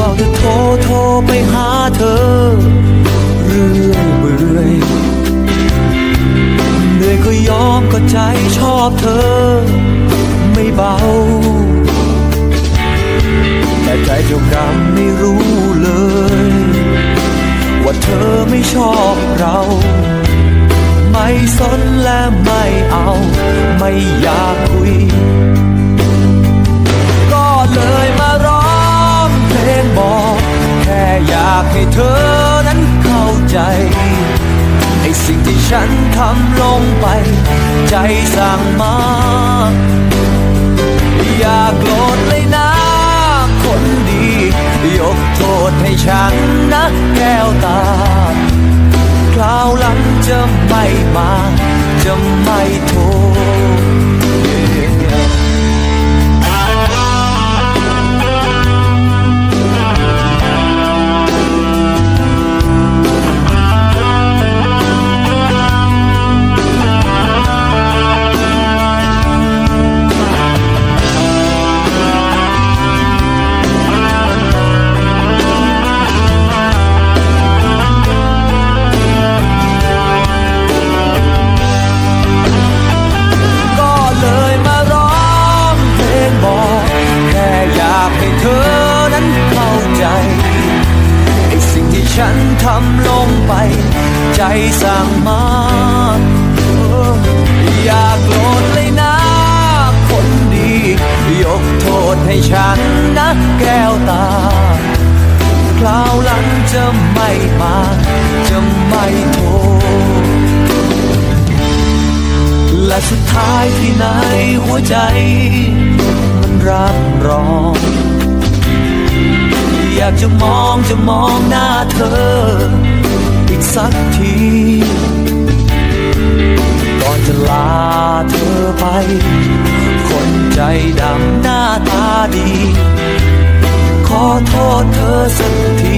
เฝ้าจะโทรโทรไปหาเธอ เรื่อยเบื่อยเหนื่อยก็ยอมก็ใจชอบเธอ ไม่เบา แต่ใจเจ้ากรรมไม่รู้เลย ว่าเธอไม่ชอบเรา ไม่สนและไม่เอา ไม่อยาก อนั้นเข้าใจไอ้สิ่งที่ฉันทำลงไป ใจสั่งมา อย่าโกรธเลยนะคนดี ยกโทษให้ฉันนะแก้วตา คราวหลังจะไม่มา จะไม่โทษ ใจไอสิ่งที่ฉันทำลงไป ใจสั่งมาอย่าโกรธเลยนะ คนดี ยกโทษให้ฉันนะแก้วตาคราวหลังจะไม่มา จะไม่โทษและสุดท้ายที่ไหนหัวใจ มันรับรองากจะมองจะมองหน้าเธอ อีกสักที ก่อนจะลาเธอไป คนใจดำหน้าตาดี ขอโทษเธอสักที